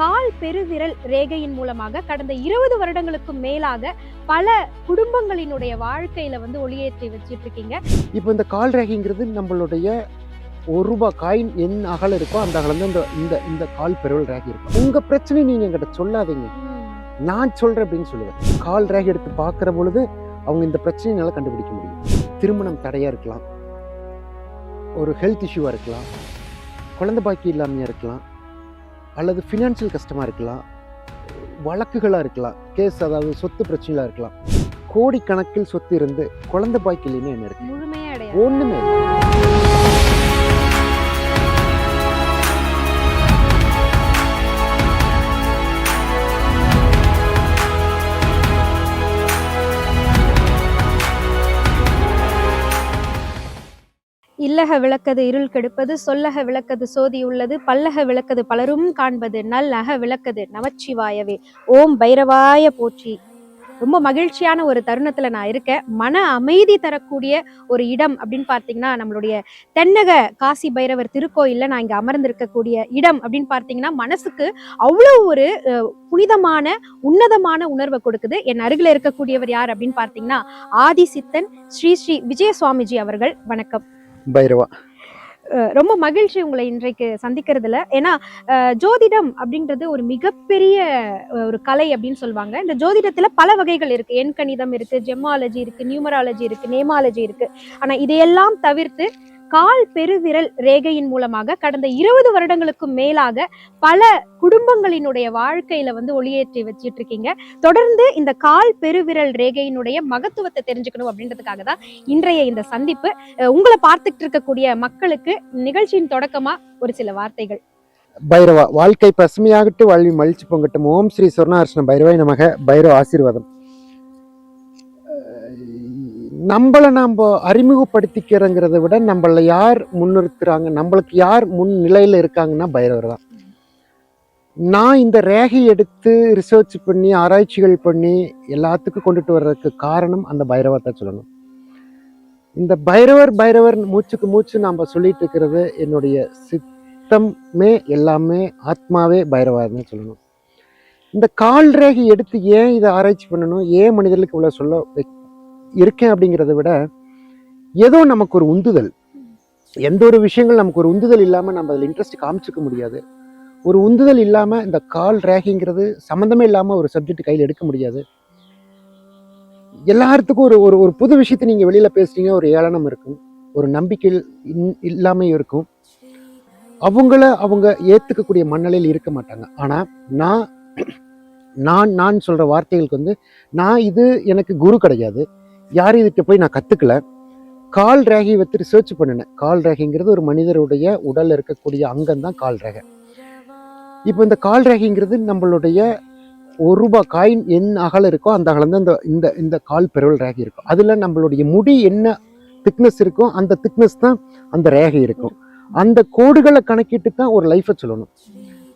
கால் பெருவிரல் ரேகையின் மூலமாக கடந்த இருபது வருடங்களுக்கும் மேலாக பல குடும்பங்களினுடைய வாழ்க்கையில வந்து ஒளியேற்றி வச்சிட்டு இருக்கீங்க இப்போ இந்த கால் ரேகைங்கிறது நம்மளுடைய ஒரு ரூபாய் காயின் என்ன அகலம் இருக்கோ அந்த அகலம் இந்த இந்த இந்த கால் பெருவல் ரேகை இருக்கும். உங்க பிரச்சனை நீங்க என்கிட்ட சொல்லாதீங்க. நான் சொல்றேன் அப்படின்னு சொல்லுவேன். கால் ரேகை எடுத்து பார்க்குற பொழுது அவங்க இந்த பிரச்சனையினால கண்டுபிடிக்க முடியும். திருமணம் தடையா இருக்கலாம். ஒரு ஹெல்த் இஷ்யூவாக இருக்கலாம். குழந்தை பாக்கி இல்லாமையா இருக்கலாம். அல்லது ஃபினான்ஷியல் கஷ்டமாக இருக்கலாம் வழக்குகளாக இருக்கலாம் கேஸ் அதாவது சொத்து பிரச்சனையாக இருக்கலாம். கோடிக்கணக்கில் சொத்து இருந்து குழந்தை பாக்கி இல்லைன்னு என்ன இருக்கு? முழுமையா இல்லக விளக்கது இருள் கெடுப்பது சொல்லக விளக்கது சோதி உள்ளது பல்லக விளக்கது பலரும் காண்பது நல்லக விளக்கது நமச்சிவாயவே. ஓம் பைரவாய போற்றி. ரொம்ப மகிழ்ச்சியான ஒரு தருணத்துல நான் இருக்கேன். மன அமைதி தரக்கூடிய ஒரு இடம் அப்படின்னு பார்த்தீங்கன்னா நம்மளுடைய தென்னக காசி பைரவர் திருக்கோயில நான் இங்க அமர்ந்திருக்கக்கூடிய இடம் அப்படின்னு பார்த்தீங்கன்னா மனசுக்கு அவ்வளோ ஒரு அஹ், புனிதமான உன்னதமான உணர்வை கொடுக்குது. என் அருகில் இருக்கக்கூடியவர் யார் அப்படின்னு பார்த்தீங்கன்னா ஆதி சித்தன் ஸ்ரீ ஸ்ரீ விஜய சுவாமிஜி அவர்கள். வணக்கம். பைரவா. ரொம்ப மகிழ்ச்சி உங்களை இன்றைக்கு சந்திக்கிறதுல. ஏன்னா அஹ் ஜோதிடம் அப்படின்றது ஒரு மிகப்பெரிய ஒரு கலை அப்படின்னு சொல்லுவாங்க. இந்த ஜோதிடத்துல பல வகைகள் இருக்கு. எண் கணிதம் இருக்கு ஜெமாலஜி இருக்கு நியூமராலஜி இருக்கு நேமாலஜி இருக்கு. ஆனா இதையெல்லாம் தவிர்த்து கால் பெருவிரல் ரேகையின் மூலமாக கடந்த இருபது வருடங்களுக்கும் மேலாக பல குடும்பங்களினுடைய வாழ்க்கையில வந்து ஒளியேற்றி வச்சுட்டு இருக்கீங்க தொடர்ந்து இந்த கால் பெருவிரல் ரேகையினுடைய மகத்துவத்தை தெரிஞ்சுக்கணும் அப்படின்றதுக்காக தான் இன்றைய இந்த சந்திப்பு. உங்களை பார்த்துட்டு இருக்கக்கூடிய மக்களுக்கு நிகழ்ச்சியின் தொடக்கமா ஒரு சில வார்த்தைகள். பைரவா வாழ்க்கை பசுமையாகட்டு வாழ்வி மலிச்சு பொங்கட்டும். ஓம் ஸ்ரீ சொர்ணார்ஷ்ண பைரவாய் நமக. பைரவ ஆசீர்வாதம். நம்மளை நாம் அறிமுகப்படுத்திக்கிறோங்கிறத விட நம்மளை யார் முன்னிறுத்துறாங்க நம்மளுக்கு யார் முன் நிலையில் இருக்காங்கன்னா பைரவர் தான். நான் இந்த ரேகை எடுத்து ரிசர்ச் பண்ணி ஆராய்ச்சிகள் பண்ணி எல்லாத்துக்கும் கொண்டுட்டு வர்றதுக்கு காரணம் அந்த பைரவத்தை சொல்லணும். இந்த பைரவர் பைரவர் மூச்சுக்கு மூச்சு நாம் சொல்லிட்டு இருக்கிறது என்னுடைய சித்தமே எல்லாமே ஆத்மாவே பைரவார்னு சொல்லணும். இந்த கால் ரேகை எடுத்து ஏன் இதை ஆராய்ச்சி பண்ணணும்? ஏன் மனிதர்களுக்கு இவ்வளோ சொல்ல இருக்கேன் அப்படிங்கிறத விட ஏதோ நமக்கு ஒரு உந்துதல். எந்த ஒரு விஷயங்கள் நமக்கு ஒரு உந்துதல் இல்லாமல் நம்ம அதில் இன்ட்ரெஸ்ட் காமிச்சிக்க முடியாது. ஒரு உந்துதல் இல்லாமல் இந்த கால் ரேகிங்கிறது சம்மந்தமே இல்லாமல் ஒரு சப்ஜெக்ட் கையில் எடுக்க முடியாது. எல்லாத்துக்கும் ஒரு ஒரு ஒரு புது விஷயத்தை நீங்கள் வெளியில் பேசுகிறீங்க ஒரு ஏளனம் இருக்கும். ஒரு நம்பிக்கை இல்லாமல் இருக்கும். அவங்கள அவங்க ஏற்றுக்கக்கூடிய மனநிலையில் இருக்க மாட்டாங்க. ஆனால் நான் நான் நான் சொல்கிற வார்த்தைகளுக்கு வந்து நான் இது எனக்கு குரு கிடையாது. யாரும் இதுகிட்ட போய் நான் கற்றுக்கல கால் ரேகையை வச்சு ரிசர்ச் பண்ணினேன். கால் ரேகைங்கிறது ஒரு மனிதருடைய உடலில் இருக்கக்கூடிய அங்கம் தான் கால் ரேகை. இப்போ இந்த கால் ரேகைங்கிறது நம்மளுடைய ஒரு ரூபாய் காயின் என்ன அகலம் இருக்கோ அந்த அகலம் தான் இந்த இந்த இந்த கால் பெருவல் ரேகை இருக்கும். அதில் நம்மளுடைய முடி என்ன திக்னஸ் இருக்கோ அந்த திக்னஸ் தான் அந்த ரேகை இருக்கும். அந்த கோடுகளை கணக்கிட்டு தான் ஒரு லைஃப்பை சொல்லணும்.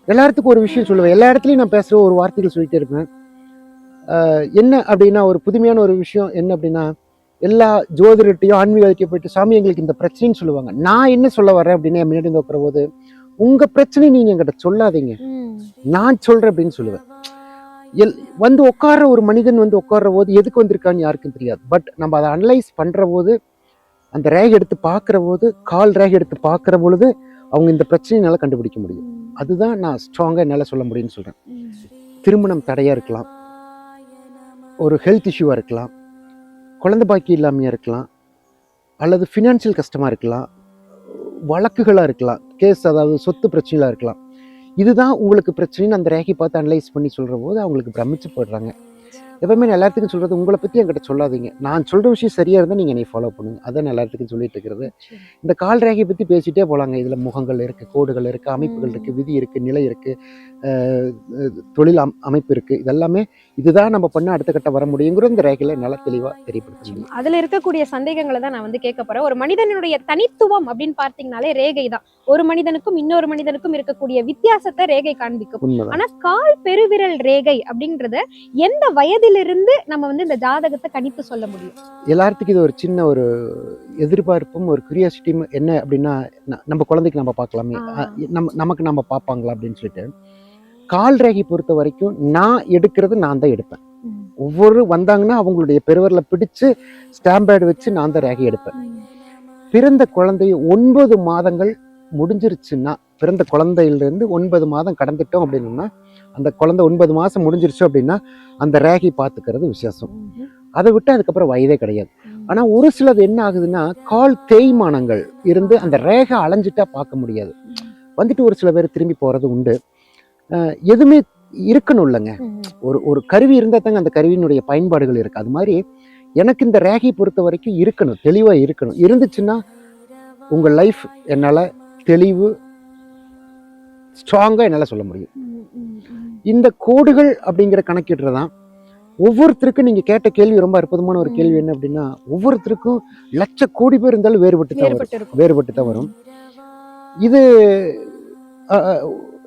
எல்லாத்துக்கும் ஒரு விஷயம் சொல்லுவேன். எல்லா இடத்துலையும் நான் பேசுகிற ஒரு வார்த்தைகள் சொல்லிட்டே இருப்பேன். என்ன அப்படின்னா ஒரு புதுமையான ஒரு விஷயம் என்ன அப்படின்னா எல்லா ஜோதிடர்கிட்டையும் ஆன்மீகத்தையும் போயிட்டு சாமி எங்களுக்கு இந்த பிரச்சனைன்னு சொல்லுவாங்க. நான் என்ன சொல்ல வரேன்? அப்படின்னு முன்னாடி உட்கார போது உங்க பிரச்சனை நீங்க என்கிட்ட சொல்லாதீங்க. நான் சொல்றேன் அப்படின்னு சொல்லுவேன். எல் வந்து உட்கார்ற ஒரு மனிதன் வந்து உட்கார்ற போது எதுக்கு வந்திருக்கான்னு யாருக்கும் தெரியாது. பட் நம்ம அதை அனலைஸ் பண்ற போது அந்த ரேக் எடுத்து பார்க்குற போது கால் ரேக் எடுத்து பார்க்குற பொழுது அவங்க இந்த பிரச்சனையினால கண்டுபிடிக்க முடியும். அதுதான் நான் ஸ்ட்ராங்காக என்னால் சொல்ல முடியும்னு சொல்கிறேன் திருமணம் தடையாக இருக்கலாம். ஒரு ஹெல்த் இஷ்யூவாக இருக்கலாம் குழந்தை பாக்கி இல்லாமையாக இருக்கலாம் அல்லது ஃபினான்ஷியல் கஷ்டமாக இருக்கலாம் வழக்குகளாக இருக்கலாம் கேஸ் அதாவது சொத்து பிரச்சனைகளாக இருக்கலாம். இதுதான் உங்களுக்கு பிரச்சனைன்னு அந்த ரேகை பார்த்து அனலைஸ் பண்ணி சொல்கிற போது அவங்களுக்கு பிரமிச்சு போயிடுறாங்க. எப்பவுமே நான் எல்லாத்துக்கும் சொல்கிறது உங்களை பற்றி என்கிட்ட சொல்லாதீங்க. நான் சொல்கிற விஷயம் சரியாக இருந்தால் நீங்கள் என்னை ஃபாலோ பண்ணுங்க. அதான் நான் எல்லாத்துக்கும் சொல்லிட்டு இருக்கிறது. இந்த கால் ரேகை பற்றி பேசிட்டே போகலாங்க இதில் முகங்கள் இருக்குது கோடுகள் இருக்குது அமைப்புகள். இருக்குது விதி இருக்குது நிலை இருக்குது தொழில் அம் அமைப்பு இருக்குது இதெல்லாமே இதுதான் நம்ம பண்ண அடுத்த கட்டம் வர முடியுங்கிற இந்த ரேகையில் நல்லா தெளிவாக தெரியப்படுத்த முடியும் அதுல இருக்கக்கூடிய சந்தேகங்களை தான் நான் வந்து கேட்க போறேன். ஒரு மனிதனுடைய தனித்துவம் அப்படின்னு பார்த்தீங்கனாலே ரேகை தான். ஒரு மனிதனுக்கும் இன்னொரு மனிதனுக்கும் இருக்கக்கூடிய வித்தியாசத்தை ரேகை காண்பிக்கும். உண்மைதான். ஆனா கால் பெருவிரல் ரேகை அப்படின்றத எந்த வயதிலிருந்து நம்ம வந்து இந்த ஜாதகத்தை கணித்து சொல்ல முடியும்? எல்லாத்துக்கும் இது ஒரு சின்ன ஒரு எதிர்பார்ப்பும் ஒரு கியூரியாசிட்டியும் என்ன அப்படின்னா நம்ம குழந்தைக்கு நம்ம பார்க்கலாமே. நம்ம நமக்கு நம்ம பார்ப்பாங்களா அப்படின்னு சொல்லிட்டு. கால் ரேகை பொறுத்த வரைக்கும் நான் எடுக்கிறது நான் தான் எடுப்பேன். ஒவ்வொரு வந்தாங்கன்னா அவங்களுடைய பெருவரில் பிடிச்சு ஸ்டாம்பேடு வச்சு நான் தான் ரேகை எடுப்பேன். பிறந்த குழந்தைய ஒன்பது மாதங்கள் முடிஞ்சிருச்சுன்னா பிறந்த குழந்தையிலேருந்து ஒன்பது மாதம் கடந்துட்டோம் அப்படின்னா அந்த குழந்தை ஒன்பது மாதம் முடிஞ்சிருச்சு அப்படின்னா அந்த ரேகை பார்த்துக்கிறது விசேஷம். அதை விட்டு அதுக்கப்புறம் வயதே கிடையாது. ஆனால் ஒரு சிலது என்ன ஆகுதுன்னா கால் தேய்மானங்கள் இருந்து அந்த ரேகை அலைஞ்சிட்டா பார்க்க முடியாது. வந்துட்டு ஒரு சில பேர் திரும்பி போகிறது உண்டு. எதுவுமே இருக்கணும் இல்லைங்க. ஒரு ஒரு கருவி இருந்தால் தாங்க அந்த கருவியினுடைய பயன்பாடுகள் இருக்குது அது மாதிரி எனக்கு இந்த ரேகை பொறுத்த வரைக்கும் இருக்கணும் தெளிவாக இருக்கணும். இருந்துச்சுன்னா உங்கள் லைஃப் என்னால் தெளிவு ஸ்ட்ராங்காக என்னால் சொல்ல முடியும். இந்த கோடுகள் அப்படிங்கிற கணக்கீடு தான் ஒவ்வொருத்தருக்கும் நீங்கள் கேட்ட கேள்வி ரொம்ப அற்புதமான ஒரு கேள்வி என்ன அப்படின்னா ஒவ்வொருத்தருக்கும் லட்ச கோடி பேர் இருந்தாலும் வேறுபட்டு தான் வரும். வேறுபட்டு தான் வரும். இது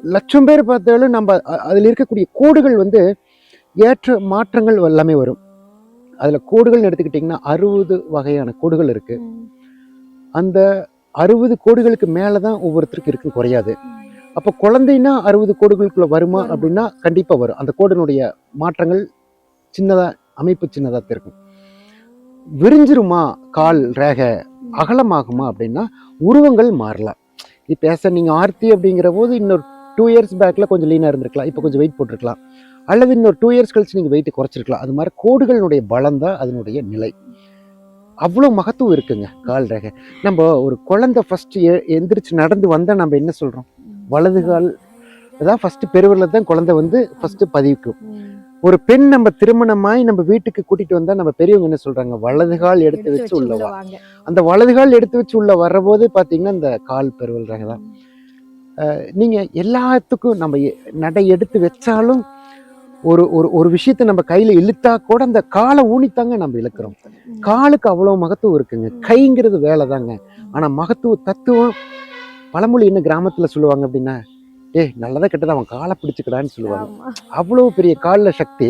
லட்சம் பேர் பார்த்தாலும் நம்ம அதில் இருக்கக்கூடிய கோடுகள் வந்து ஏற்ற மாற்றங்கள் எல்லாமே வரும் அதில் கோடுகள்னு எடுத்துக்கிட்டிங்கன்னா அறுபது வகையான கோடுகள் இருக்குது. அந்த அறுபது கோடுகளுக்கு மேலே தான் ஒவ்வொருத்தருக்கும் இருக்கும் குறையாது அப்போ குழந்தைன்னா அறுபது கோடுகளுக்குள்ள வருமா. அப்படின்னா கண்டிப்பாக வரும் அந்த கோடினுடைய மாற்றங்கள் சின்னதாக அமைப்பு சின்னதாக இருக்கும் விரிஞ்சிருமா கால் ரேகை. அகலமாகுமா அப்படின்னா உருவங்கள் மாறலாம் இப்போ ஏச நீங்கள் ஆர்த்தி அப்படிங்கிற போது இன்னொரு டூ இயர்ஸ் பேக்கில் கொஞ்சம் லீனாக இருந்திருக்கலாம். இப்போ கொஞ்சம் வெயிட் போட்டிருக்கலாம். அல்லது இன்னொரு டூ இயர்ஸ் கழிச்சு நீங்கள் வெயிட் குறைச்சிருக்கலாம். அது மாதிரி கோடுகளினுடைய பலம் தான் அதனுடைய நிலை. அவ்வளோ மகத்துவம் இருக்குங்க கால் ரேகை. நம்ம ஒரு குழந்தை ஃபஸ்ட்டு எந்திரிச்சு நடந்து வந்தால் நம்ம என்ன சொல்கிறோம் வலது கால் அதான் ஃபஸ்ட்டு பெருவரில் தான் குழந்தை வந்து ஃபஸ்ட்டு பதிக்கும். ம். ஒரு பெண் நம்ம திருமணமாய் நம்ம வீட்டுக்கு கூட்டிட்டு வந்தா நம்ம பெரியவங்க என்ன சொல்றாங்க? வலது கால் எடுத்து வச்சு உள்ள வா. அந்த வலது கால் எடுத்து வச்சு உள்ள வர்றபோது பாத்தீங்கன்னா இந்த கால் பெருவல்றாங்க தான். நீங்க எல்லாத்துக்கும் நம்ம நடை எடுத்து வச்சாலும் ஒரு ஒரு ஒரு விஷயத்தை நம்ம கையில இழுத்தா கூட அந்த காலை ஊனித்தாங்க நம்ம இழுக்கிறோம். காலுக்கு அவ்வளவு மகத்துவம் இருக்குங்க கைங்கிறது வேலை தாங்க ஆனா மகத்துவ தத்துவம் பழமொழி என்ன கிராமத்துல சொல்லுவாங்க அப்படின்னா ஏய் நல்லதா கெட்டதா அவன் காலை பிடிச்சுக்கடான்னு சொல்லுவாங்க. அவ்வளோ பெரிய காலில் சக்தி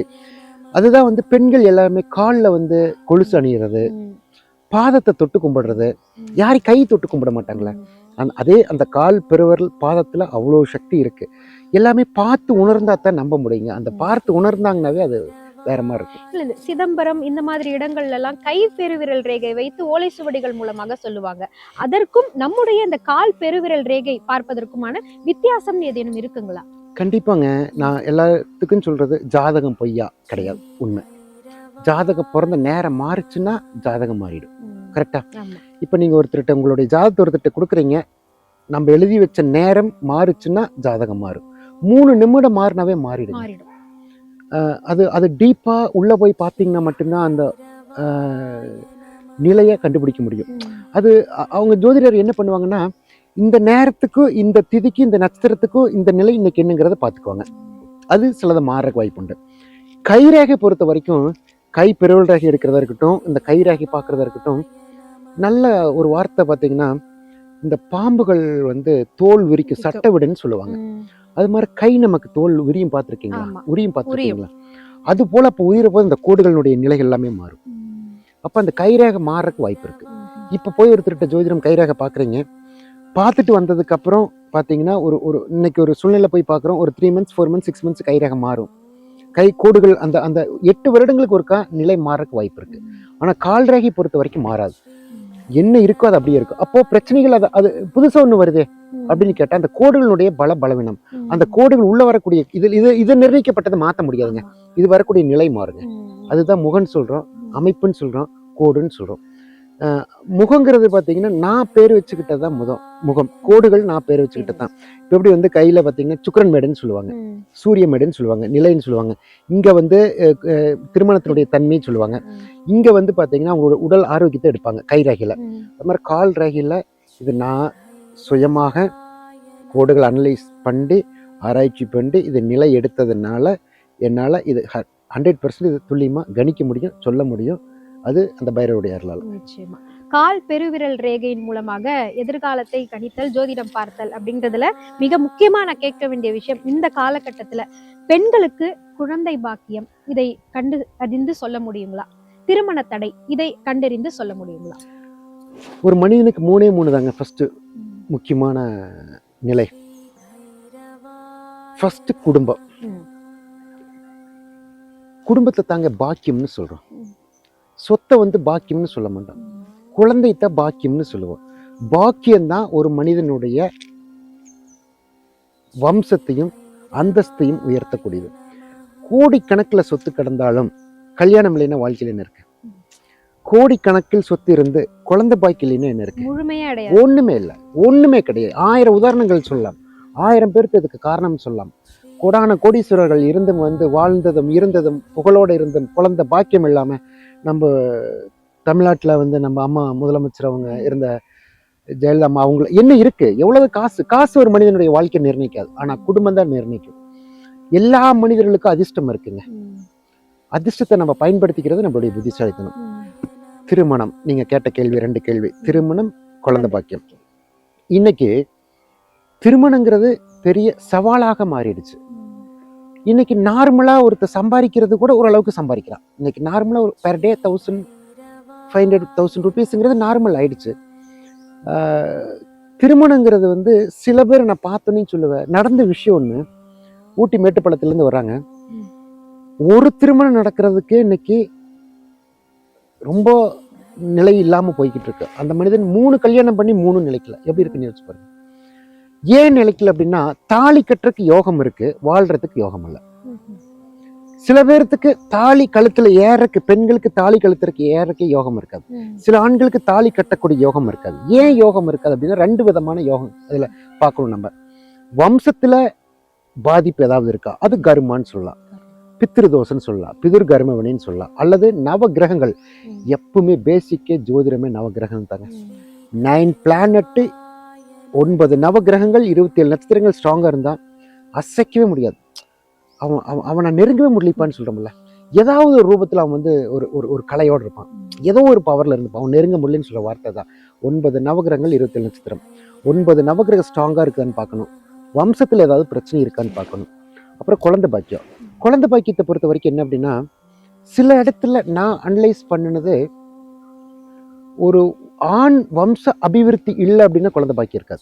அதுதான் வந்து பெண்கள் எல்லாமே காலில் வந்து கொலுசு அணியிறது. பாதத்தை தொட்டு கும்பிடுறது ம். யாரும் கை தொட்டு கும்பிட மாட்டாங்களே ம். அந்த அதே அந்த கால் பெருவரல் பாதத்தில் அவ்வளோ சக்தி இருக்கு. எல்லாமே பார்த்து உணர்ந்தா தான் நம்ப முடியுங்க. அந்த. பார்த்து உணர்ந்தாங்கனாவே அது வேற மாதிரி இருக்கும். இல்ல, சிதம்பரம் இந்த மாதிரி இடங்கள்ல எல்லாம் கை பெருவிரல் ரேகை வைத்து ஓலை சுவடிகள் மூலமாக சொல்லுவாங்க. அதற்கும் நம்முடைய இந்த கால் பெருவிரல் ரேகை பார்ப்பதற்குமான வித்தியாசம் ஏதேனும் இருக்குங்களா? கண்டிப்பாங்க. நான் எல்லாத்துக்கும் சொல்றது ஜாதகம் பொய்யா கிடையாது. உண்மை. ஜாதகம் பிறந்த நேரம் மாறுச்சுன்னா ஜாதகம் மாறிடும். கரெக்டா? ஆமா. இப்போ நீங்கள் ஒருத்தர்கிட்ட உங்களுடைய ஜாதகத்தை ஒருத்தர்கிட்ட கொடுக்குறீங்க நம்ம எழுதி வச்ச நேரம் மாறுச்சுன்னா ஜாதகம் மாறும். மூணு நிமிடம் மாறினாவே மாறிடும். அது அது டீப்பாக உள்ளே போய் பார்த்தீங்கன்னா மட்டும்தான் அந்த நிலையை கண்டுபிடிக்க முடியும். அது அவங்க ஜோதிடர் என்ன பண்ணுவாங்கன்னா இந்த நேரத்துக்கும் இந்த திதிக்கு இந்த நட்சத்திரத்துக்கும் இந்த நிலை இன்னைக்கு என்னங்கிறத பார்த்துக்குவாங்க. அது சிலதை மாறக்கு வாய்ப்புண்டு கைரேகை பொறுத்த வரைக்கும் கை பெருவல் ரேகை எடுக்கிறதா இருக்கட்டும் இந்த கை ரேகை பார்க்குறதா இருக்கட்டும் நல்ல ஒரு வார்த்தை பார்த்தீங்கன்னா இந்த பாம்புகள் வந்து தோல் விரிக்கும் சட்டை விடுன்னு சொல்லுவாங்க. அது மாதிரி கை நமக்கு தோல் உரியும் பார்த்துருக்கீங்களா. உரியும் பார்த்துருக்கீங்களா? அது போல அப்போ உயிரை போது இந்த கோடுகளுடைய நிலைகள் எல்லாமே மாறும். அப்போ அந்த கைரேகை மாறக்கு வாய்ப்பு இருக்கு. ம். இப்போ போய் ஒருத்தர்கிட்ட ஜோதிடம் கைரேகை பார்க்குறீங்க. பார்த்துட்டு வந்ததுக்கு அப்புறம் பார்த்தீங்கன்னா ஒரு ஒரு இன்னைக்கு ஒரு சூழ்நிலை போய் பார்க்குறோம். ஒரு three months four months six months கைரேகை மாறும். கை கோடுகள் அந்த அந்த எட்டு வருடங்களுக்கு ஒருக்கா நிலை மாறக்கு வாய்ப்பு இருக்கு. ஆனால் கால் ரேகை பொறுத்த வரைக்கும் மாறாது. என்ன இருக்கோ அது அப்படியே இருக்கும் அப்போ பிரச்சனைகள் அது அது புதுசாக ஒன்று வருதே. அப்படின்னு கேட்டால் அந்த கோடுகளுடைய பல பலவீனம். அந்த கோடுகள் உள்ள வரக்கூடிய இது இது இது நிர்ணயிக்கப்பட்டதை மாற்ற முடியாதுங்க. இது வரக்கூடிய நிலை மாறுங்க. அதுதான் முகன்னு சொல்றோம். அமைப்புன்னு சொல்றோம் கோடுன்னு சொல்றோம் முகங்கிறது பார்த்தீங்கன்னா நான் பேர் வச்சுக்கிட்டது தான் முதம் முகம். கோடுகள் நான் பேர் வச்சுக்கிட்டது தான். இப்போ எப்படி வந்து கையில் பார்த்தீங்கன்னா சுக்கரன் மேடுன்னு சொல்லுவாங்க. சூரிய மேடுன்னு சொல்லுவாங்க. நிலைன்னு சொல்லுவாங்க. இங்கே வந்து திருமணத்தினுடைய தன்மைன்னு சொல்லுவாங்க. இங்கே வந்து பார்த்தீங்கன்னா அவங்களோட உடல் ஆரோக்கியத்தை எடுப்பாங்க. கை ரேகையில். அது மாதிரி கால் ரேகையில் இது நான் சுயமாக கோடுகள் அனலைஸ் பண்ணி ஆராய்ச்சி பண்ணி இது நிலை எடுத்ததுனால என்னால் இது ஹண்ட்ரட் பர்சன்ட் இது துல்லியமாக கணிக்க முடியும் சொல்ல முடியும். அது அந்த பைரவருடைய அருளால். நிச்சயமா. கால் பெருவிரல் ரேகையின் மூலமாக எதிர்காலத்தை கணித்தல் ஜோதிடம் பார்த்தல் அப்படின்றதுல மிக முக்கியமா நான் கேட்க வேண்டிய விஷயம் இந்த காலகட்டத்துல பெண்களுக்கு குழந்தை பாக்கியம் இதை கண்டு அறிந்து சொல்ல முடியுங்களா? திருமண தடை இதை கண்டறிந்து சொல்ல முடியுங்களா? ஒரு மனிதனுக்கு மூணே மூணு தாங்க ஃபஸ்ட்டு முக்கியமான நிலை. ஃபர்ஸ்ட் குடும்பம். குடும்பத்தை தாங்க பாக்கியம்னு சொல்றோம். சொத்தை வந்து பாக்கியம்னு சொல்ல மாட்டோம் குழந்தைத்தான் பாக்கியம்னு சொல்லுவோம் பாக்கியம்தான் ஒரு மனிதனுடைய வம்சத்தையும் அந்தஸ்தையும் உயர்த்தக்கூடியது. கோடிக்கணக்கில் சொத்து கிடந்தாலும் கல்யாணம் இல்லைன்னா வாழ்க்கையில் என்ன இருக்கு? கோடிக்கணக்கில் சொத்து இருந்து குழந்தை பாக்கியம் இல்லைன்னா என்ன இருக்கு? ஒண்ணுமே இல்லை. ஒண்ணுமே கிடையாது. ஆயிரம் உதாரணங்கள் சொல்லலாம். ஆயிரம் பேருக்கு இதுக்கு காரணம் சொல்லலாம். கோடான கோடீஸ்வரர்கள் இருந்தும் வந்து வாழ்ந்ததும் இருந்ததும் புகழோடு இருந்தும் குழந்தை பாக்கியம் இல்லாம நம்ம தமிழ்நாட்டில் வந்து நம்ம அம்மா முதலமைச்சர் அவங்க இருந்த ஜெயலலிதா அம்மா அவங்கள என்ன இருக்குது எவ்வளவு காசு? காசு ஒரு மனிதனுடைய வாழ்க்கை நிர்ணயிக்காது. ஆனால் குடும்பம் தான் நிர்ணயிக்கும். எல்லா மனிதர்களுக்கும் அதிர்ஷ்டம் இருக்குங்க. அதிர்ஷ்டத்தை நம்ம பயன்படுத்திக்கிறது நம்மளுடைய புத்திசாலித்தனம். திருமணம் நீங்கள் கேட்ட கேள்வி ரெண்டு கேள்வி. திருமணம் குழந்தை பாக்கியம். இன்னைக்கு திருமணங்கிறது பெரிய சவாலாக மாறிடுச்சு. இன்னைக்கு நார்மலாக ஒருத்தர் சம்பாதிக்கிறது கூட ஓரளவுக்கு சம்பாதிக்கிறான். இன்னைக்கு நார்மலாக ஒரு per day thousand five hundred thousand ருபீஸுங்கிறது normal ஆயிடுச்சு. திருமணங்கிறது வந்து சில பேர் நான் பார்த்தோன்னே சொல்லுவேன். நடந்த விஷயம் ஒன்று ஊட்டி மேட்டுப்பாளத்துலேருந்து வர்றாங்க. ஒரு திருமணம் நடக்கிறதுக்கே இன்னைக்கு ரொம்ப நிலை இல்லாமல் போய்கிட்டு இருக்கு. அந்த மனிதன் மூணு கல்யாணம் பண்ணி மூணு நிலைக்கல. எப்படி இருக்குன்னு யோசிச்சு பாருங்க. ஏன் நிலைக்கல அப்படின்னா தாலி கட்டுறதுக்கு யோகம் இருக்கு வாழ்றதுக்கு யோகம் இல்லை. சில பேர்த்துக்கு தாலி கழுத்துல ஏறக்கு பெண்களுக்கு தாலி கழுத்துறதுக்கு ஏறக்கு யோகம் இருக்காது. சில ஆண்களுக்கு தாலி கட்டக்கூடிய யோகம் இருக்காது. ஏன் யோகம் இருக்காது அப்படின்னா ரெண்டு விதமான யோகம் அதுல பார்க்கணும் நம்ம. வம்சத்துல பாதிப்பு ஏதாவது இருக்கா? அது கருமான்னு சொல்லலாம். பித்திருதோஷன்னு சொல்லலாம். பிதிர் கர்மவனின்னு சொல்லலாம். அல்லது நவ கிரகங்கள் ம். எப்பவுமே பேசிக்கே ஜோதிடமே நவ கிரகம் தாங்க. நைன் பிளானட்டு ஒன்பது நவகிரகங்கள் இருபத்தி ஏழு நட்சத்திரங்கள் ஸ்ட்ராங்காக இருந்தால் அசைக்கவே முடியாது. அவன் அவன் அவனை நெருங்கவே முடியலப்பான்னு சொல்கிறோம்ல ஏதாவது ஒரு ரூபத்தில் அவன் வந்து ஒரு ஒரு ஒரு கலையோடு இருப்பான். ஏதோ ஒரு பவரில் இருந்துப்பான் அவன் நெருங்க முடியலன்னு சொல்ல வார்த்தை தான் ஒன்பது நவகிரகங்கள் இருபத்தி ஏழு நட்சத்திரம். ஒன்பது நவகிரக ஸ்ட்ராங்காக இருக்கான்னு பார்க்கணும். வம்சத்தில் ஏதாவது பிரச்சனை இருக்கான்னு பார்க்கணும். அப்புறம் குழந்தை பாக்கியம். குழந்தை பாக்கியத்தை பொறுத்த வரைக்கும் என்ன அப்படின்னா சில இடத்துல நான் அனலைஸ் பண்ணினது ஒரு ஆண் வம்ச அபிவிருத்தி இல்லை அப்படின்னா குழந்தை பாக்கியம் இருக்காது.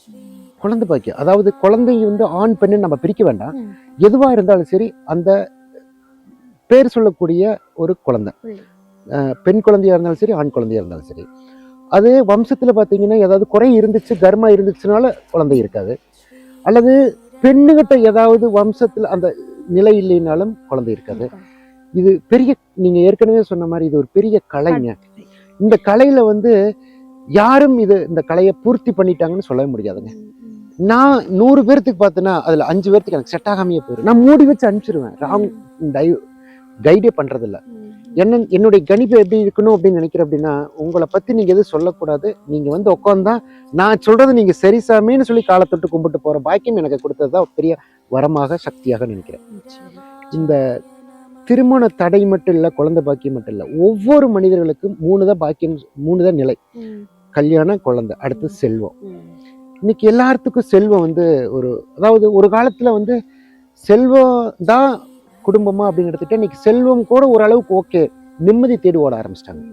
குழந்தை பாக்கியம். அதாவது குழந்தை வந்து ஆண் பெண்ணு நம்ம பிரிக்க வேண்டாம். ம். எதுவா இருந்தாலும் சரி அந்த பேர் சொல்லக்கூடிய ஒரு குழந்தை. பெண் குழந்தையா இருந்தாலும் சரி ஆண் குழந்தையா இருந்தாலும் சரி. அது வம்சத்துல பாத்தீங்கன்னா ஏதாவது குறை இருந்துச்சு கர்மா இருந்துச்சுனால குழந்தை இருக்காது. அல்லது பெண்ணுகிட்ட ஏதாவது வம்சத்துல அந்த நிலை இல்லைனாலும் குழந்தை இருக்காது. இது பெரிய நீங்க ஏற்கனவே சொன்ன மாதிரி இது ஒரு பெரிய கலைங்க. இந்த கலையில வந்து யாரும் இது இந்த கலையை பூர்த்தி பண்ணிட்டாங்கன்னு சொல்லவே முடியாதுங்க. நான் நூறு பேர்த்துக்கு பார்த்தேன்னா அதுல அஞ்சு பேர்த்துக்கு எனக்கு செட் ஆகாமையே போயிடும் நான் மூடி வச்சு அனுப்பிச்சிருவேன் ராங் கைடே பண்றதில்ல ம். என்ன என்னுடைய கணிப்பு எப்படி இருக்கணும் அப்படின்னு நினைக்கிறேன் அப்படின்னா உங்களை பத்தி நீங்க எதுவும் சொல்லக்கூடாது நீங்க வந்து உட்காந்தா நான் சொல்றது நீங்க சரி சாமின்னு சொல்லி காலை தொட்டு கும்பிட்டு போற பாக்கியம் எனக்கு கொடுத்ததுதான் பெரிய வரமாக சக்தியாக நினைக்கிறேன். இந்த திருமண தடை மட்டும் இல்ல குழந்தை பாக்கியம் மட்டும் இல்ல ஒவ்வொரு மனிதர்களுக்கும் மூணு தான் பாக்கியம் மூணு தான் நிலை. கல்யாணம் குழந்தை. அடுத்து செல்வம். இன்னைக்கு எல்லாத்துக்கும் செல்வம் வந்து ஒரு அதாவது ஒரு காலத்துல வந்து செல்வம் தான் குடும்பமா அப்படின்னு எடுத்துட்டு இன்னைக்கு செல்வம் கூட ஓரளவுக்கு ஓகே. நிம்மதி தேடி ஓட ஆரம்பிச்சிட்டாங்க.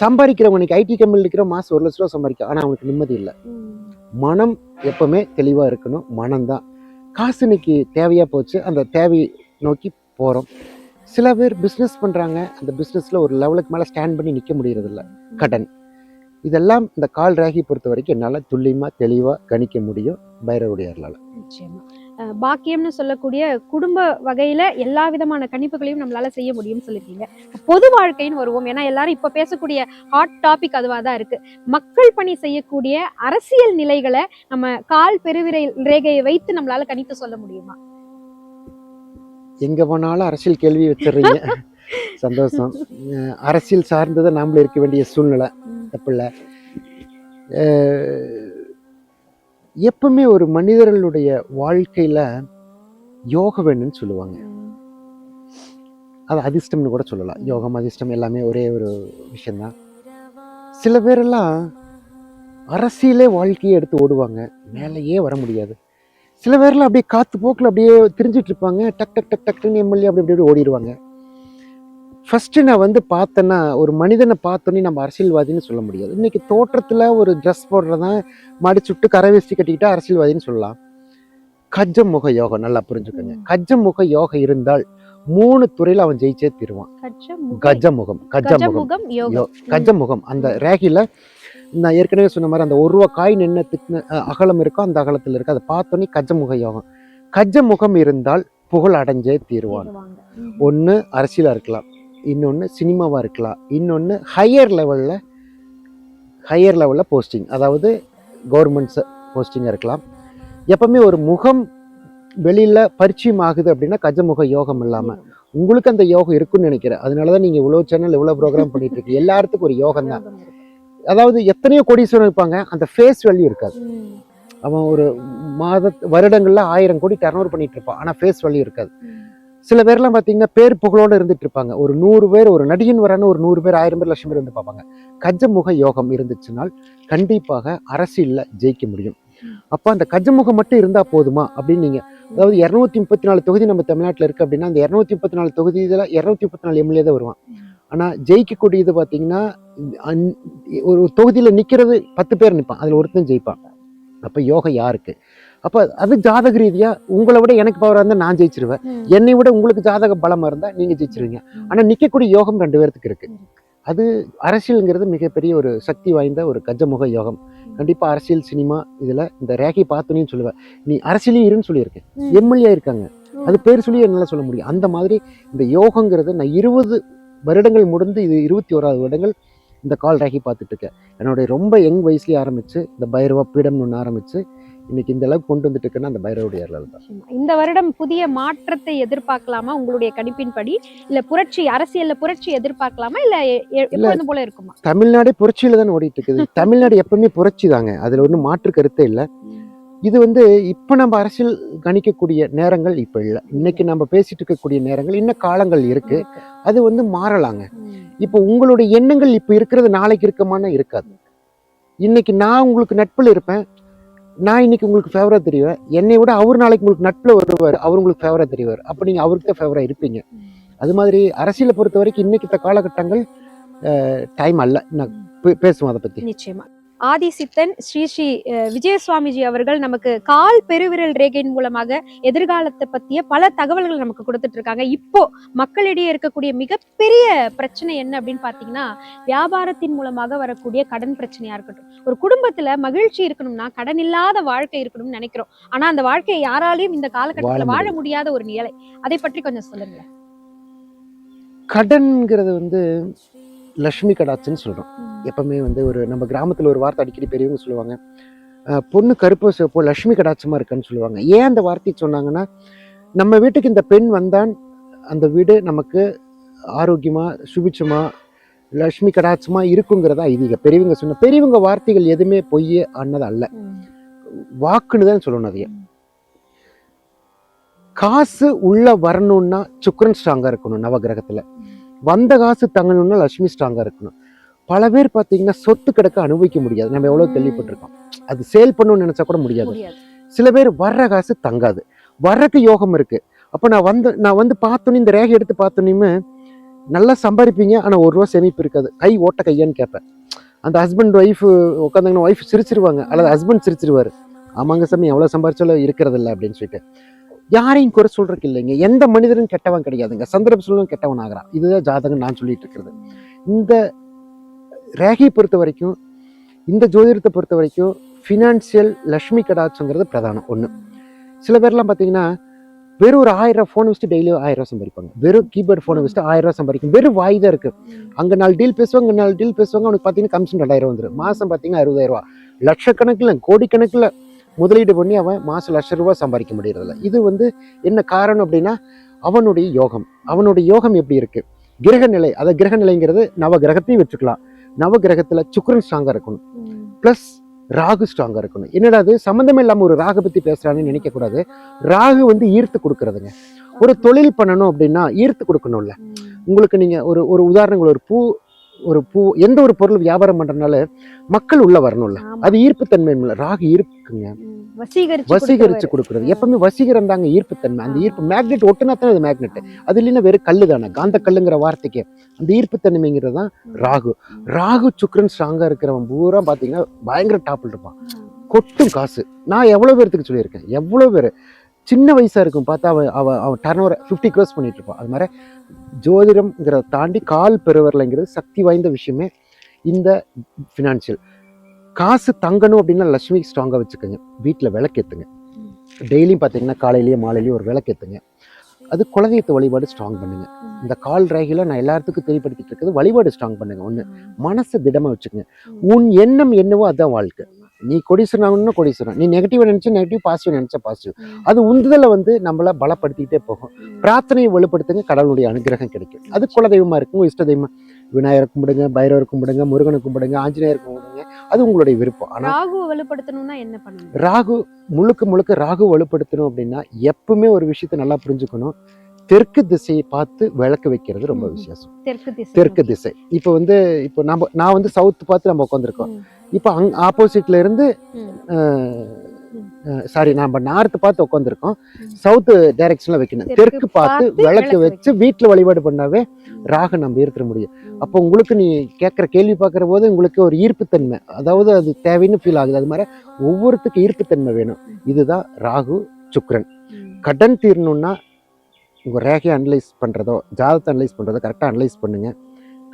சம்பாதிக்கிறவங்க இன்னைக்கு ஐடி கம்பெனியில் இருக்கிற மாசம் ஒரு லட்ச ரூபா சம்பாதிக்க ஆனா அவனுக்கு நிம்மதி இல்லை. மனம் எப்பவுமே தெளிவா இருக்கணும். மனம்தான் காசு இன்னைக்கு தேவையா போச்சு. அந்த தேவை நோக்கி போறோம். சில பேர் பிஸ்னஸ் பண்றாங்க. அந்த பிஸ்னஸ்ல ஒரு லெவலுக்கு மேல ஸ்டாண்ட் பண்ணி நிக்க முடியறதில்ல. கடன். இதெல்லாம் இந்த கால் ராகி பொறுத்த வரைக்கும் என்னால் துல்லியமாக தெளிவாக கணிக்க முடியும் பைரவருடைய அருளால். பாக்கியம்னு சொல்லக்கூடிய குடும்ப வகையில எல்லா விதமான கணிப்புகளையும் நம்மளால செய்ய முடியும்னு சொல்லிருக்கீங்க பொது வாழ்க்கைன்னு வருவோம். ஏன்னா எல்லாரும் இப்ப பேசக்கூடிய ஹாட் டாபிக் அதுவா தான் இருக்கு. மக்கள் பணி செய்யக்கூடிய அரசியல் நிலைகளை நம்ம கால் பெருவிரை ரேகையை வைத்து நம்மளால கணித்து சொல்ல முடியுமா? எங்கே போனாலும் அரசியல் கேள்வி வச்சிடுறீங்க. சந்தோஷம். அரசியல் சார்ந்ததை நாமளும் இருக்க வேண்டிய சூழ்நிலை தப்பில்ல எப்பவுமே ஒரு மனிதர்களுடைய வாழ்க்கையில் யோக வேணும்னு சொல்லுவாங்க. அது அதிர்ஷ்டம்னு கூட சொல்லலாம். யோகம் அதிர்ஷ்டம் எல்லாமே ஒரே ஒரு விஷயந்தான் சில பேரெல்லாம் அரசியலே வாழ்க்கையை எடுத்து ஓடுவாங்க. மேலேயே வர முடியாது. சில பேர்லாம் அப்படியே காற்று போக்கில் அப்படியே திரிஞ்சிட்டு இருப்பாங்க. டக் டக் டக் டக்குன்னு எம்எல்ஏ அப்படி அப்படி ஓடிடுவாங்க. ஃபர்ஸ்ட் நான் வந்து பார்த்தேன்னா ஒரு மனிதனை பார்த்தோன்னே நம்ம அரசியல்வாதின்னு சொல்ல முடியாது. இன்னைக்கு தோற்றத்தில் ஒரு ட்ரெஸ் போடுறதான் மடிச்சுட்டு கரை வேஷ்டி கட்டிக்கிட்டா அரசியல்வாதின்னு சொல்லலாம். கஜமுக யோகம் நல்லா புரிஞ்சுக்கோங்க. ம். கஜமுக யோகம் இருந்தால் மூணு துறையில அவன் ஜெயிச்சே தீருவான். கஜமுக- கஜமுகம் கஜமுகம். கஜமுகம் அந்த ரேகையில நான் ஏற்கனவே சொன்ன மாதிரி அந்த ஒரு ரூபா காய் நின்ன அகலம் இருக்கோ அந்த அகலத்தில் இருக்கு. அதை பார்த்தோன்னே கஜமுக யோகம். கஜமுகம் இருந்தால் புகழ் அடைஞ்சே தீருவான். ஒன்று அரசியலாக இருக்கலாம். இன்னொன்று சினிமாவாக இருக்கலாம். இன்னொன்று ஹையர் லெவலில் ஹையர் லெவலில் போஸ்டிங் அதாவது கவர்மெண்ட்ஸ் போஸ்டிங்காக இருக்கலாம். எப்பவுமே ஒரு முகம் வெளியில் பரிச்சயம் ஆகுது அப்படின்னா கஜமுக யோகம் இல்லாமல் உங்களுக்கு அந்த யோகம் இருக்குன்னு நினைக்கிறேன். அதனால தான் நீங்கள் இவ்வளோ சேனல் இவ்வளோ ப்ரோக்ராம் பண்ணிட்டு இருக்கு எல்லாத்துக்கும் ஒரு யோகம் தான். அதாவது எத்தனையோ கோடீஸ்வரன் இருப்பாங்க அந்த ஃபேஸ் வேல்யூ இருக்காது. அவன் ஒரு மாத வருடங்களில் ஆயிரம் கோடி டர்ன் பண்ணிட்டு இருப்பான். ஆனால் ஃபேஸ் வேல்யூ இருக்காது. சில பேர்லாம் பார்த்தீங்கன்னா பேர் புகழோடு இருந்துட்டு இருப்பாங்க. ஒரு நூறு பேர் ஒரு நடிகன் வரான்னு ஒரு நூறு பேர் ஆயிரம் பேர் லட்சம் பேர் வந்து பார்ப்பாங்க. கஜமுக யோகம் இருந்துச்சுனால் கண்டிப்பாக அரசியலில் ஜெயிக்க முடியும். அப்போ அந்த கஜமுகம் மட்டும் இருந்தால் போதுமா? அப்படின்னு நீங்கள் அதாவது இரநூத்தி முப்பத்தி நாலு தொகுதி நம்ம தமிழ்நாட்டில் இருக்குது அப்படின்னா அந்த இரநூத்தி முப்பத்தி நாலு தொகுதியில் இரநூத்தி முப்பத்தி நாலு எம்எல்ஏ தான் வருவான். ஆனால் ஜெயிக்கக்கூடியது பார்த்தீங்கன்னா அந்- ஒரு தொகுதியில் நிற்கிறது பத்து பேர் நிற்பான் அதில் ஒருத்தன் ஜெயிப்பான். அப்போ யோகம் யாருக்கு? அப்போ அது ஜாதக ரீதியாக உங்களை விட எனக்கு பவராக இருந்தால் நான் ஜெயிச்சிருவேன். என்னை விட உங்களுக்கு ஜாதக பலமா இருந்தா நீங்க ஜெயிச்சிருவீங்க. ஆனா நிக்கக்கூடிய யோகம் ரெண்டு பேர்த்துக்கு இருக்கு. அது அரசியல்ங்கிறது மிகப்பெரிய ஒரு சக்தி வாய்ந்த ஒரு கஜமுக யோகம். கண்டிப்பா அரசியல் சினிமா இதுல இந்த ரேகை பார்த்தோன்னு சொல்லுவேன். நீ அரசியலையும் இருன்னு சொல்லியிருக்கேன். எம்எல்ஏ இருக்காங்க. அது பேர் சொல்லி என்னால சொல்ல முடியும். அந்த மாதிரி இந்த யோகங்கிறது நான் இருபது வருடங்கள் முடிந்து இது இருபத்தி ஓராவது வருடங்கள் இந்த கால் ரேகை பார்த்துட்டு இருக்கேன் என்னுடைய ரொம்ப யங் வயசுலயே ஆரம்பிச்சு இந்த பைரவா பீடம்னு ஒன்று ஆரம்பிச்சு இன்னைக்கு இந்த அளவுக்கு கொண்டு வந்துட்டு இருக்கேன்னா அந்த பைரவடைய அருளால் தான். இந்த வருடம் புதிய மாற்றத்தை எதிர்பார்க்கலாமா உங்களுடைய கணிப்பின்படி? இல்ல புரட்சி அரசியல்ல புரட்சி எதிர்பார்க்கலாமா? இல்ல எ- எ- எப்பொழுதும் போல இருக்குமா? தமிழ்நாடே புரட்சியில தான் ஓடிட்டு இருக்குது தமிழ்நாடு எப்பவுமே புரட்சி தாங்க. அதுல ஒன்றும் மாற்று கருத்தே இல்லை. இது வந்து இப்போ நம்ம அரசியல் கணிக்கக்கூடிய நேரங்கள் இப்போ இல்லை. இன்னைக்கு நம்ம பேசிட்டு இருக்கக்கூடிய நேரங்கள் இன்னும் காலங்கள் இருக்கு. அது வந்து மாறலாங்க. இப்போ உங்களுடைய எண்ணங்கள் இப்போ இருக்கிறது நாளைக்கு இருக்கமான இருக்காது. இன்னைக்கு நான் உங்களுக்கு நட்பில் இருப்பேன். நான் இன்னைக்கு உங்களுக்கு ஃபேவரா தெரிவேன். என்னை விட அவர் நாளைக்கு உங்களுக்கு நட்பில் வருவார். அவர் உங்களுக்கு ஃபேவரா தெரிவார். அப்போ நீங்கள் அவருக்கு தான் ஃபேவரா இருப்பீங்க. அது மாதிரி அரசியலை பொறுத்த வரைக்கும் இன்னைக்கு இந்த காலகட்டங்கள் டைம் அல்ல. நான் பே- பேசுவோம் அதை பற்றி நிச்சயமா. ஆதி சித்தன் ஸ்ரீ ஸ்ரீ விஜய சுவாமிஜி அவர்கள் நமக்கு கால் பெருவிரல் ரேகையின் மூலமாக எதிர்காலத்தை பத்திய பல தகவல்கள் நமக்கு கொடுத்துட்டு இருக்காங்க இப்போ மக்களிடையே இருக்கக்கூடிய மிகப்பெரிய பிரச்சனை என்ன அப்படின்னு பாத்தீங்கன்னா வியாபாரத்தின் மூலமாக வரக்கூடிய கடன் பிரச்சனையா இருக்கட்டும். ஒரு குடும்பத்துல மகிழ்ச்சி இருக்கணும்னா கடன் இல்லாத வாழ்க்கை இருக்கணும்னு நினைக்கிறோம். ஆனா அந்த வாழ்க்கையை யாராலையும் இந்த காலகட்டத்துல வாழ முடியாத. ஒரு நிலை. அதை பற்றி கொஞ்சம் சொல்லுங்க கடன்ங்கிறது வந்து லக்ஷ்மி கடாச்சுன்னு சொல்றோம். எப்பவுமே வந்து ஒரு நம்ம கிராமத்துல ஒரு வார்த்தை அடிக்கடி பெரியவங்க சொல்லுவாங்க. பொண்ணு கருப்பு சிவப்போ லக்ஷ்மி கடாட்சமா இருக்குன்னு சொல்லுவாங்க. ஏன் அந்த வார்த்தை சொன்னாங்கன்னா நம்ம வீட்டுக்கு இந்த பெண் வந்தான் அந்த வீடு நமக்கு ஆரோக்கியமா சுபிச்சமா லக்ஷ்மி கடாட்சமா இருக்குங்கிறதா ஐதீக. பெரியவங்க சொன்ன பெரியவங்க வார்த்தைகள் எதுவுமே பொய் ஆனது அல்ல வாக்குன்னு தான் சொல்லணும் அதைய. காசு உள்ள வரணும்னா சுக்கரன் ஸ்ட்ராங்கா இருக்கணும் நவகிரகத்துல. வந்த காசு தங்கணும்னா லட்சுமி ஸ்ட்ராங்கா இருக்கணும். பல பேர் பார்த்தீங்கன்னா சொத்து கிடக்க அனுபவிக்க முடியாது. நம்ம எவ்வளவு ம். கேள்விப்பட்டிருக்கோம். அது சேல் பண்ணணும்னு நினைச்சா கூட முடியாது. சில பேர் வர்ற காசு தங்காது. வர்றக்கு யோகம் இருக்கு. அப்ப நான் வந்து நான் வந்து பார்த்தோன்னே இந்த ரேகை எடுத்து பார்த்தோன்னே நல்லா சம்பாதிப்பீங்க. ஆனா ஒரு ரூபா சேமிப்பு இருக்காது. கை ஓட்ட கையான்னு கேட்பேன். அந்த ஹஸ்பண்ட் ஒய்ஃப் உட்காந்தாங்கன்னா ஒய்ஃப் சிரிச்சிருவாங்க. அல்லது ஹஸ்பண்ட் சிரிச்சிருவாரு. ஆமாங்க சாமி எவ்வளவு சம்பாரிச்சாலும் இருக்கிறது இல்லை அப்படின்னு சொல்லிட்டு. யாரையும் குறை சொல்றதுக்கு இல்லைங்க. எந்த மனிதரும் கெட்டவன் கிடையாதுங்க. சந்தர்ப்ப சூழலும் கெட்டவன் ஆகிறான் இதுதான் ஜாதகம் நான் சொல்லிட்டு இருக்கிறது. இந்த ரேகையை பொறுத்த வரைக்கும் இந்த ஜோதிடத்தை பொறுத்த வரைக்கும் ஃபினான்சியல் லக்ஷ்மி கடாட்சங்கிறது பிரதானம் ஒன்று சில பேர்லாம் பார்த்தீங்கன்னா வெறும் ஒரு ஆயிரம் ரூபா ஃபோன் வச்சுட்டு டெய்லி ஆயிரம் ரூபா சம்பாதிப்பாங்க. வெறும் கீபோர்டு ஃபோனை வச்சுட்டு ஆயிரம் ரூபா சம்பாதிக்கும். வெறும் வாய் தான் இருக்குது அங்கே நாலு டீல் பேசுவாங்க இங்க நாலு டீல் பேசுவாங்க அவனுக்கு பார்த்தீங்கன்னா கமிஷன் ரெண்டாயிரம் வந்துடும் மாதம் பார்த்தீங்கன்னா அறுபதாயிரம் ரூபா லட்சக்கணக்கில் கோடிக்கணக்கில் முதலீடு பண்ணி அவன் மாதம் லட்ச ரூபா சம்பாதிக்க முடியறதில்ல. இது வந்து என்ன காரணம் அப்படின்னா அவனுடைய யோகம். அவனுடைய யோகம் எப்படி இருக்குது கிரக நிலை அதை கிரக நிலைங்கிறது நவ கிரகத்தையும் வச்சுக்கலாம். நவ கிரகத்துல சுக்கிரன் ஸ்ட்ராங்கா இருக்கணும். ப்ளஸ் ராகு ஸ்ட்ராங்கா இருக்கணும். என்னடா அது சம்மந்தமே இல்லாம ஒரு ராகு பத்தி பேசுறான்னு நினைக்க கூடாது. ராகு வந்து ஈர்த்து கொடுக்கறதுங்க. ஒரு தொழில் பண்ணணும் அப்படின்னா ஈர்த்து கொடுக்கணும்ல. உங்களுக்கு நீங்க ஒரு ஒரு உதாரணங்கள் ஒரு பூ ஒரு பூ எந்த ஒரு பொருள் வியாபாரம் பண்றதுனால மக்கள் உள்ள வரணும்ல. அது ஈர்ப்புத்தன்மை இல்ல ராகு ஈர்ப்புங்க ம். வசீகரிச்சு. கொடுக்கறது. எப்பவுமே வசீகரம் தாங்க ஈர்ப்புத்தன்மை. அந்த ஈர்ப்பு மேக்னெட் ஒட்டுனா தான் அது மேக்னெட் அது இல்லைன்னா வெறும் கல்லு தானே காந்த கல்லுங்கிற வார்த்தைக்கு அந்த ஈர்ப்புத்தன்மைங்கிறது தான் ராகு. ராகு சுக்கிரன் ஸ்ட்ராங்கா இருக்கிறவன் பூரா பாத்தீங்கன்னா பயங்கர டாப்பில் இருப்பான். கொட்டும் காசு. நான் எவ்வளவு பேர்த்துக்கு சொல்லியிருக்கேன்? எவ்வளவு பேர்? சின்ன வயசா இருக்கும் பார்த்தா அவன் அவ அவன் டர்ன் ஓவர் ஃபிஃப்டி க்ரோஸ் பண்ணிட்டு இருப்பான் அது மாதிரி ஜோதிடம்ங்கிறத தாண்டி கால் பெருவரலைங்கிறது சக்தி வாய்ந்த விஷயமே இந்த ஃபினான்ஷியல் காசு தங்கணும் அப்படின்னா லட்சுமி ஸ்ட்ராங்காக வச்சுக்கோங்க. வீட்டில் விளக்கேற்றுங்க டெய்லியும் பார்த்தீங்கன்னா காலையிலேயே மாலையிலேயே ஒரு விளக்கேற்றுங்க அது குலதெய்வத்தை வழிபாடு ஸ்ட்ராங் பண்ணுங்க. இந்த கால் ரேகையில் நான் எல்லாத்துக்கும் தெரியப்படுத்திட்டு இருக்கிறது வழிபாடு ஸ்ட்ராங் பண்ணுங்க. ஒன்று மனசை திடமாக வச்சுக்கோங்க. உன் எண்ணம் என்னவோ அதுதான் வாழ்க்கை. நீ கொடிசனாகணும்னா கொடிசனம். நீ நெகட்டிவ் நினைச்சா நெகட்டிவ் பாசிட்டிவ் நினைச்சா பாசிட்டிவ் அது உந்துதலை வந்து நம்மள பலப்படுத்திக்கிட்டே போகும். பிரார்த்தனையை வலுப்படுத்துங்க கடவுளுடைய அனுகிரகம் கிடைக்கும். அது குலதெய்வமா இருக்கும் இஷ்ட தெய்வம். விநாயகர் கும்பிடுங்க பைரவர் கும்பிடுங்க முருகனை கும்பிடுங்க ஆஞ்சநேயர் கும்பிடுங்க அது உங்களுடைய விருப்பம். ஆனால் ராகுவை வலுப்படுத்தணும்னா என்ன பண்ணணும்? ராகு முழுக்க முழுக்க ராகு வலுப்படுத்தணும் அப்படின்னா எப்பவுமே ஒரு விஷயத்தை நல்லா புரிஞ்சுக்கணும். தெற்கு திசையை பார்த்து விளக்கு வைக்கிறது ரொம்ப. விசேஷம். தெற்கு திசை தெற்கு திசை. இப்போ வந்து இப்போ நம்ம நான் வந்து சவுத் பார்த்து நம்ம உட்காந்துருக்கோம். இப்போ அங் ஆப்போசிட்ல இருந்து. சாரி நம்ம நார்த்து பார்த்து உட்காந்துருக்கோம் ம். சவுத் டைரக்ஷன்ல வைக்கணும். தெற்கு பார்த்து விளக்கு வச்சு வீட்டுல வழிபாடு பண்ணாவே ராகு நம்ம ஈர்த்திட முடியும். அப்போ உங்களுக்கு நீ கேட்குற கேள்வி பார்க்குற போது உங்களுக்கு ஒரு ஈர்ப்புத்தன்மை. அதாவது அது தேவைன்னு ஃபீல் ஆகுது. அது மாதிரி ஒவ்வொருத்துக்கு ஈர்ப்புத்தன்மை வேணும். இதுதான் ராகு சுக்கிரன். கடன் தீரணும்னா உங்கள் ரேகையை அனலைஸ் பண்ணுறதோ ஜாதகத்தை அனலைஸ் பண்ணுறதோ கரெக்டாக அனலைஸ் பண்ணுங்கள்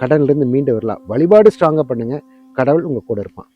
கடன்லேருந்து மீண்டு வரலாம். வழிபாடு ஸ்ட்ராங்காக பண்ணுங்கள் கடவுள் உங்கள் கூட இருப்பான்.